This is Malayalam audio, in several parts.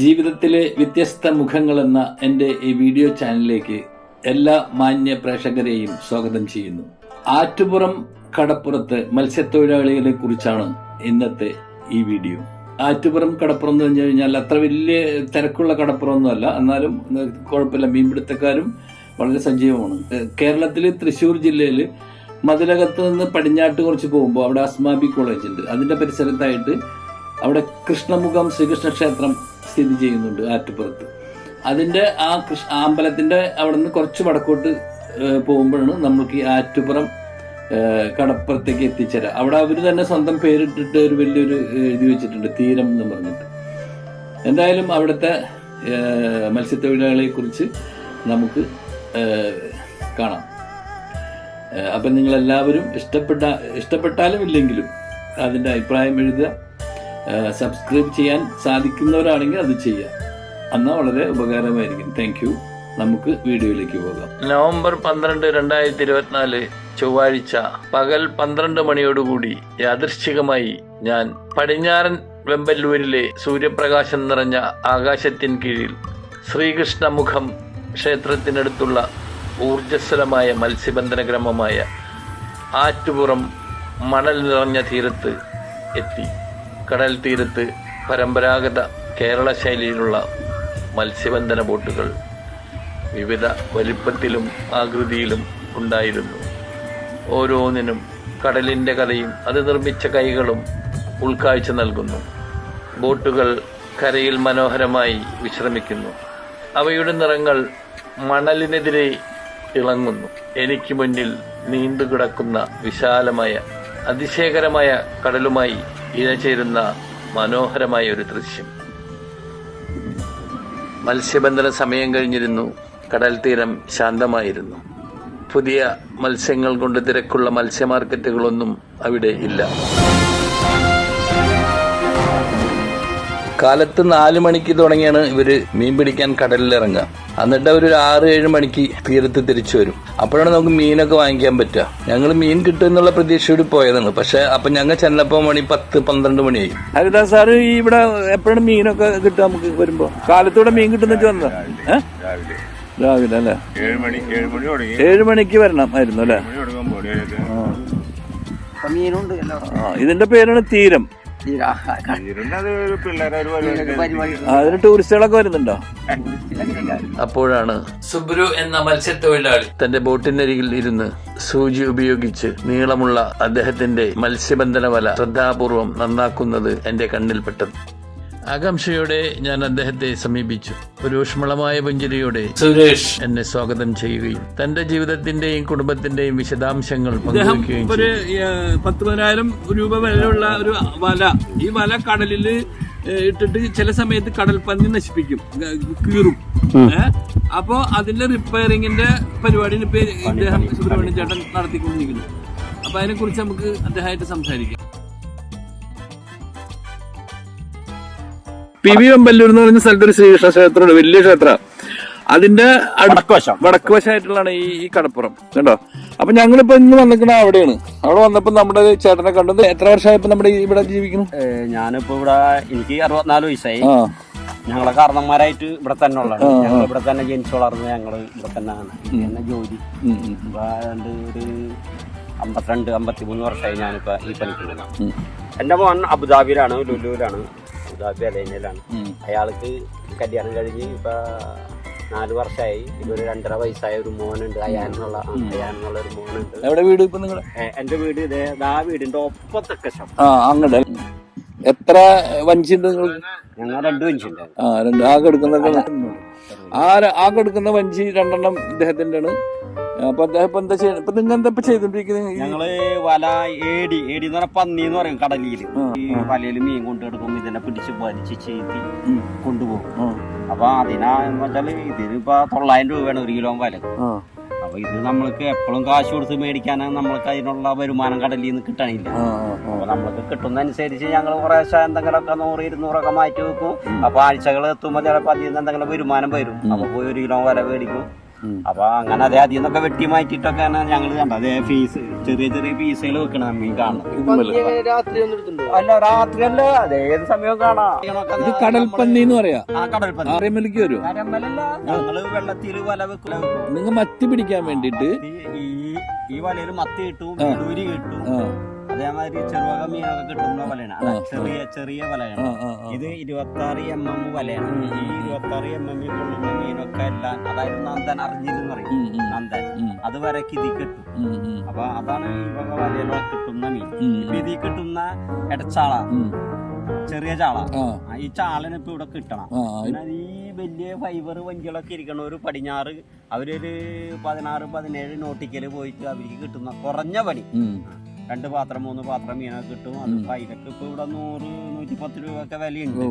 ജീവിതത്തിലെ വ്യത്യസ്ത മുഖങ്ങൾ എന്ന എന്റെ ഈ വീഡിയോ ചാനലിലേക്ക് എല്ലാ മാന്യ പ്രേക്ഷകരെയും സ്വാഗതം ചെയ്യുന്നു. ആറ്റുപുറം കടപ്പുറത്ത് മത്സ്യത്തൊഴിലാളികളെ കുറിച്ചാണ് ഇന്നത്തെ ഈ വീഡിയോ. ആറ്റുപുറം കടപ്പുറം എന്ന് പറഞ്ഞു കഴിഞ്ഞാൽ അത്ര വലിയ തിരക്കുള്ള കടപ്പുറമൊന്നുമല്ല. എന്നാലും കുഴപ്പമില്ല. മീൻപിടുത്തക്കാരും വളരെ സജീവമാണ്. കേരളത്തിലെ തൃശ്ശൂർ ജില്ലയിൽ മതിലകത്ത് നിന്ന് പടിഞ്ഞാട്ട് കുറച്ച് പോകുമ്പോൾ അവിടെ അസ്മാബി കോളേജ് ഉണ്ട് അതിന്റെ പരിസരത്തായിട്ട് അവിടെ കൃഷ്ണമുഖം ശ്രീകൃഷ്ണ ക്ഷേത്രം സ്ഥിതി ചെയ്യുന്നുണ്ട് ആറ്റുപുറത്ത്. അതിന്റെ ആ കൃഷ് ആ അമ്പലത്തിന്റെ അവിടെ നിന്ന് കുറച്ച് വടക്കോട്ട് പോകുമ്പോഴാണ് നമുക്ക് ഈ ആറ്റുപുറം കടപ്പുറത്തേക്ക് എത്തിച്ചേരാം. അവിടെ അവർ തന്നെ സ്വന്തം പേരിട്ടിട്ട് ഒരു വലിയൊരു എഴുതി വെച്ചിട്ടുണ്ട് തീരം എന്ന് പറഞ്ഞിട്ട്. എന്തായാലും അവിടുത്തെ മത്സ്യത്തൊഴിലാളിയെ കുറിച്ച് നമുക്ക് കാണാം. അപ്പം നിങ്ങൾ എല്ലാവരും ഇഷ്ടപ്പെട്ട ഇഷ്ടപ്പെട്ടാലും ഇല്ലെങ്കിലും അതിന്റെ അഭിപ്രായം എഴുതുക. സബ്സ്ക്രൈബ് ചെയ്യാൻ സാധിക്കുന്നവരാണെങ്കിൽ അത് ചെയ്യാം എന്നാൽ വളരെ ഉപകാരമായിരിക്കും. താങ്ക് യു നമുക്ക് വീഡിയോയിലേക്ക് പോകാം. നവംബർ പന്ത്രണ്ട് രണ്ടായിരത്തി ഇരുപത്തിനാല് ചൊവ്വാഴ്ച പകൽ പന്ത്രണ്ട് മണിയോടുകൂടി യാദൃശ്ചികമായി ഞാൻ പടിഞ്ഞാറൻ വെമ്പല്ലൂരിലെ സൂര്യപ്രകാശം നിറഞ്ഞ ആകാശത്തിൻ കീഴിൽ ശ്രീകൃഷ്ണമുഖം ക്ഷേത്രത്തിനടുത്തുള്ള ഊർജസ്വലമായ മത്സ്യബന്ധന ഗ്രാമമായ ആറ്റുപുറം മണൽ നിറഞ്ഞ തീരത്ത് എത്തി. കടൽ തീരത്ത് പരമ്പരാഗത കേരള ശൈലിയിലുള്ള മത്സ്യബന്ധന ബോട്ടുകൾ വിവിധ വലിപ്പത്തിലും ആകൃതിയിലും ഉണ്ടായിരുന്നു. ഓരോന്നിനും കടലിന്റെ കഥയും അത് നിർമ്മിച്ച കൈകളും ഉൾക്കാഴ്ച നൽകുന്നു. ബോട്ടുകൾ കരയിൽ മനോഹരമായി വിശ്രമിക്കുന്നു. അവയുടെ നിറങ്ങൾ മണലിനെതിരെ ഇളങ്ങുന്നു. എനിക്ക് മുന്നിൽ നീണ്ടുകിടക്കുന്ന വിശാലമായ അതിശയകരമായ കടലുമായി ഇഴചേരുന്ന മനോഹരമായ ഒരു ദൃശ്യം. മത്സ്യബന്ധന സമയം കഴിഞ്ഞിരുന്നു. കടൽ തീരം ശാന്തമായിരുന്നു. പുതിയ മത്സ്യങ്ങൾ കൊണ്ട് തിരക്കുള്ള മത്സ്യ മാർക്കറ്റുകളൊന്നും അവിടെ ഇല്ല. കാലത്ത് നാല് മണിക്ക് തുടങ്ങിയാണ് ഇവർ മീൻ പിടിക്കാൻ കടലിൽ ഇറങ്ങുക എന്നിട്ട് അവർ ഒരു ആറ് ഏഴ് മണിക്ക് തീരത്ത് തിരിച്ചു വരും. അപ്പോഴാണ് നമുക്ക് മീനൊക്കെ വാങ്ങിക്കാൻ പറ്റുക. ഞങ്ങൾ മീൻ കിട്ടും എന്നുള്ള പ്രതീക്ഷയോട് പോയതാണ്. പക്ഷെ അപ്പൊ ഞങ്ങൾ ചെന്നപ്പോ മണി പത്ത് പന്ത്രണ്ട് മണിയായി. ഹരിദാസ് സാറ് ഈ ഇവിടെ എപ്പോഴാണ് മീനൊക്കെ കിട്ടുക നമുക്ക് വരുമ്പോ? കാലത്തൂടെ മീൻ കിട്ടുന്ന വന്നോ രാവിലെ അല്ലെ? ഏഴ് മണിക്ക് വരണം ആയിരുന്നു അല്ലേ? മീനുണ്ട് ഇതിന്റെ പേരാണ് തീരം. അതിന് ടൂറിസ്റ്റുകളൊക്കെ വരുന്നുണ്ടോ? അപ്പോഴാണ് സുബ്രു എന്ന മത്സ്യത്തൊഴിലാളി തന്റെ ബോട്ടിനരികിൽ ഇരുന്ന് സൂചി ഉപയോഗിച്ച് നീളമുള്ള അദ്ദേഹത്തിന്റെ മത്സ്യബന്ധന വല ശ്രദ്ധാപൂർവം നന്നാക്കുന്നത് എന്റെ കണ്ണിൽപ്പെട്ടത് ആകാംക്ഷയോടെ ഞാൻ അദ്ദേഹത്തെ സമീപിച്ചു. ഒരു ഊഷ്മളമായ പുഞ്ചിരിയോടെ സുരേഷ്. എന്നെ സ്വാഗതം ചെയ്യുകയും തന്റെ ജീവിതത്തിന്റെയും കുടുംബത്തിന്റെയും വിശദാംശങ്ങൾ പങ്കുവയ്ക്കുകയും ഒരു പത്ത് പതിനായിരം രൂപ വിലയുള്ള ഒരു വല. ഈ വല കടലിൽ ഇട്ടിട്ട് ചില സമയത്ത് കടൽ പന്നി നശിപ്പിക്കും. കീറും. അപ്പോ അതിന്റെ റിപ്പയറിങ്ങിന്റെ പരിപാടിയാണ് ഇപ്പൊ ഇദ്ദേഹം സുബ്രഹ്മണ്യ ചേട്ടൻ നടത്തിക്കൊണ്ടിരിക്കുന്നത്. അപ്പൊ അതിനെ കുറിച്ച് നമുക്ക് അദ്ദേഹമായിട്ട് സംസാരിക്കാം. പി വി വെമ്പല്ലൂർ എന്ന് പറയുന്ന സ്ഥലത്ത് ഒരു ശ്രീകൃഷ്ണ ക്ഷേത്രമുണ്ട്. വലിയ ക്ഷേത്രം. അതിന്റെ അടുക്കവശം വടക്കുവശമായിട്ടുള്ളതാണ് ഈ ഈ കടപ്പുറം. കണ്ടോ? അപ്പൊ ഞങ്ങളിപ്പോ ഇന്ന് വന്നിക്കണ അവിടെയാണ്. അവിടെ വന്നപ്പോ നമ്മുടെ ചേട്ടനെ കണ്ടത് എത്ര വർഷമായപ്പോ നമ്മുടെ ഇവിടെ ജീവിക്കുന്നു? ഞാനിപ്പോ ഇവിടെ എനിക്ക് അറുപത്തിനാല് വയസ്സായി. ഞങ്ങളെ കാരണന്മാരായിട്ട് ഇവിടെ തന്നെ ഉള്ളതാണ്. ഞങ്ങൾ ഇവിടെ തന്നെ ജനിച്ചു വളർന്ന് ഞങ്ങൾ ഇവിടെ തന്നെ തന്നെ ജോലി. ഒരു അമ്പത്തിരണ്ട് അമ്പത്തിമൂന്ന് വർഷമായി ഞാനിപ്പോ ഈ പണിക്ക്. എന്റെ മോൻ അബുദാബിയിലാണ് ലുലുവിലാണ് അബുദാബി അലൈനയിലാണ്. അയാൾക്ക് കല്യാണം കഴിഞ്ഞ് ഇപ്പൊ നാല് വർഷമായി ഇതൊരു രണ്ടര വയസ്സായ ഒരു മോനുണ്ട്. അയാനുള്ള അയാനുള്ള ഒരു മോനുണ്ട്. എവിടെ വീട് ഇപ്പൊ നിങ്ങൾ എന്റെ വീട് ഇതേ ആ വീടിന്റെ ഒപ്പത്തൊക്കെ ശം ആ അങ്ങടെ. എത്ര വഞ്ചിണ്ട് നിങ്ങൾ ഞങ്ങൾ രണ്ട് വഞ്ചിണ്ട്. ആ രണ്ട്. ആകെ എടുക്കുന്നതൊക്കെ ആ ആകെ എടുക്കുന്ന വഞ്ചി രണ്ടെണ്ണം ഇദ്ദേഹത്തിന്റെ ആണ് അപ്പൊ അദ്ദേഹം ഇപ്പൊ എന്താ ചെയ്യുന്നത് ഇപ്പൊ നിങ്ങൾ എന്താ ഇപ്പൊ ചെയ്തോണ്ടിരിക്കുന്നത് ഞങ്ങൾ വല ഏടി ഏടി എന്ന് പറഞ്ഞാൽ പന്നി എന്ന് പറയും കടലിൽ. ഈ വലയിൽ മീൻ കൊണ്ടെടുക്കും ഇതിനെ പിടിച്ച് വലിച്ച് ചെയ്തി. കൊണ്ടുപോകും. അപ്പൊ അതിനാ എന്ന് വെച്ചാൽ ഇതിനിപ്പോ തൊള്ളായിരം രൂപയാണ് ഒരു കിലോ വല. അപ്പൊ ഇത് നമ്മൾക്ക് എപ്പോഴും കാശ് കൊടുത്ത് മേടിക്കാൻ നമ്മൾക്ക് അതിനുള്ള വരുമാനം കടലിൽ നിന്ന് കിട്ടണില്ല. അപ്പൊ നമ്മൾക്ക് കിട്ടുന്നതനുസരിച്ച് ഞങ്ങൾ കുറേശ്ശെ എന്തെങ്കിലുമൊക്കെ നൂറ് ഇരുന്നൂറൊക്കെ മാറ്റി വെക്കും. അപ്പൊ ആഴ്ചകൾ എത്തുമ്പോൾ ചിലപ്പോൾ അതിൽ നിന്ന് എന്തെങ്കിലും വരുമാനം വരും. നമുക്ക് ഒരു കിലോ വല മേടിക്കും. അപ്പൊ അങ്ങനെ അതേ അതിൽ നിന്നൊക്കെ വെട്ടി മാറ്റിയിട്ടൊക്കെയാണ് ഞങ്ങൾ കണ്ടത്. അതേ ഫീസ് ചെറിയ ചെറിയ പീസുകൾ വെക്കണം മീൻ കാണുന്നത്. അല്ല രാത്രി അല്ല. അത് ഏത് സമയവും കാണാം. ഇത് കടൽപ്പന്നി എന്ന് പറയാ. ആ കടൽപ്പന്നി. ഞങ്ങൾ വെള്ളത്തിൽ വല വെക്കൂല നിങ്ങൾ മത്തി പിടിക്കാൻ വേണ്ടിട്ട് ഈ ഈ വലയിൽ മത്തി കിട്ടും കിട്ടും അതേമാതിരി ചെറുവക മീനൊക്കെ കിട്ടുന്ന വലയാണ്. അതാ ചെറിയ ചെറിയ വലയാണ്. ഇത് ഇരുപത്തി ആറ് എം എം വലയാണ്. ഈ ഇരുപത്തി ആറ് എം എം കൊള്ളുന്ന മീനൊക്കെ എല്ലാം അതായത് നന്ദൻ അറിഞ്ഞിരുന്ന് പറയും. നന്ദൻ. അത് വരെ കിതി കിട്ടും. അപ്പൊ അതാണ് ഈ വക വലയിലൊക്കെ കിട്ടുന്ന മീൻ. ഇപ്പൊ ഇതിൽ കിട്ടുന്ന ഇടച്ചാള ചെറിയ ചാള. ഈ ചാളന് ഇപ്പൊ ഇവിടെ കിട്ടണം. ഈ വലിയ ഫൈബർ വഞ്ചികളൊക്കെ ഇരിക്കണ ഒരു പടിഞ്ഞാറ് അവരൊരു പതിനാറ് പതിനേഴ് നോട്ടിക്കൽ പോയിട്ട് അവർക്ക് കിട്ടുന്ന കുറഞ്ഞ പണി. രണ്ട് പാത്രം മൂന്ന് പാത്രം മീനൊക്കെ കിട്ടും. അത് അതിലൊക്കെ ഇപ്പൊ ഇവിടെ നൂറ് നൂറ്റി പത്ത് രൂപ ഒക്കെ വിലയുണ്ട്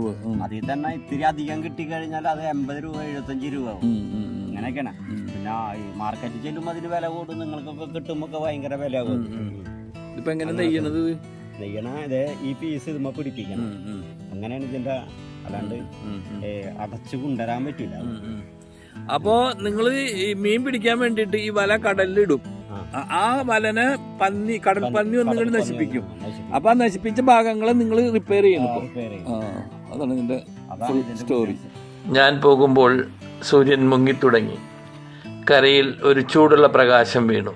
അതിൽ തന്നെ ഇത്തിരി അധികം കിട്ടിക്കഴിഞ്ഞാൽ അത് എൺപത് രൂപ എഴുപത്തഞ്ച് രൂപ ആവും. അങ്ങനെയൊക്കെയാണ് പിന്നെ മാർക്കറ്റിൽ ചെല്ലുമ്പോൾ അതിന് വില കൂടും. നിങ്ങൾക്കൊക്കെ കിട്ടുമ്പോ ഒക്കെ ഭയങ്കര വില ആകും ഇതിപ്പോ എങ്ങനെ നെയ്യണത്? നെയ്യണ ഇതേ ഈ പീസ് ഇതുമ്മ പിടിപ്പിക്കണം. അങ്ങനെയാണ് ഇതിന്റെ അല്ലാണ്ട് അടച്ചു കൊണ്ടുവരാൻ പറ്റില്ല. അപ്പോ നിങ്ങൾ ഈ മീൻ പിടിക്കാൻ വേണ്ടിട്ട് ഈ വല കടലിലിടും. ആ. വലനെ പന്നി കടൽ പന്നി ഒന്നും കൂടി നശിപ്പിക്കും. അപ്പൊ ആ നശിപ്പിച്ച ഭാഗങ്ങളെ നിങ്ങൾ റിപ്പയർ ചെയ്യണം അതാണ് ഇതിന്റെ സ്റ്റോറി. ഞാൻ പോകുമ്പോൾ സൂര്യൻ മുങ്ങിത്തുടങ്ങി. കരയിൽ ഒരു ചൂടുള്ള പ്രകാശം വീണു.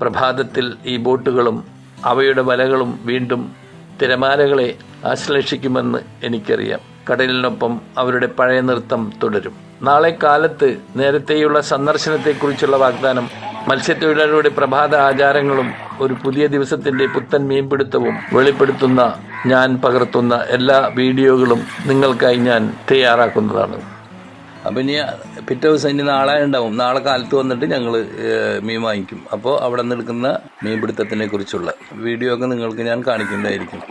പ്രഭാതത്തിൽ ഈ ബോട്ടുകളും അവയുടെ വലകളും വീണ്ടും തിരമാലകളെ ആശ്ലേഷിക്കുമെന്ന് എനിക്കറിയാം. കടലിനൊപ്പം അവരുടെ പഴയ നൃത്തം തുടരും. നാളെ കാലത്ത് നേരത്തെയുള്ള സന്ദർശനത്തെക്കുറിച്ചുള്ള വാഗ്ദാനം മത്സ്യത്തൊഴിലാളികളുടെ പ്രഭാത ആചാരങ്ങളും ഒരു പുതിയ ദിവസത്തിന്റെ പുത്തൻ മീൻപിടുത്തവും വെളിപ്പെടുത്തുന്ന ഞാൻ പകർത്തുന്ന എല്ലാ വീഡിയോകളും നിങ്ങൾക്കായി ഞാൻ തയ്യാറാക്കുന്നതാണ്. അപ്പം ഇനി പിറ്റേ ദിവസം ഇനി നാളെ ഉണ്ടാവും. നാളെ കാലത്ത് വന്നിട്ട് ഞങ്ങൾ മീൻ വാങ്ങിക്കും. അപ്പോൾ അവിടെ നിന്ന് എടുക്കുന്ന മീൻപിടുത്തത്തിനെ കുറിച്ചുള്ള വീഡിയോ ഒക്കെ നിങ്ങൾക്ക് ഞാൻ കാണിക്കുന്നതായിരിക്കും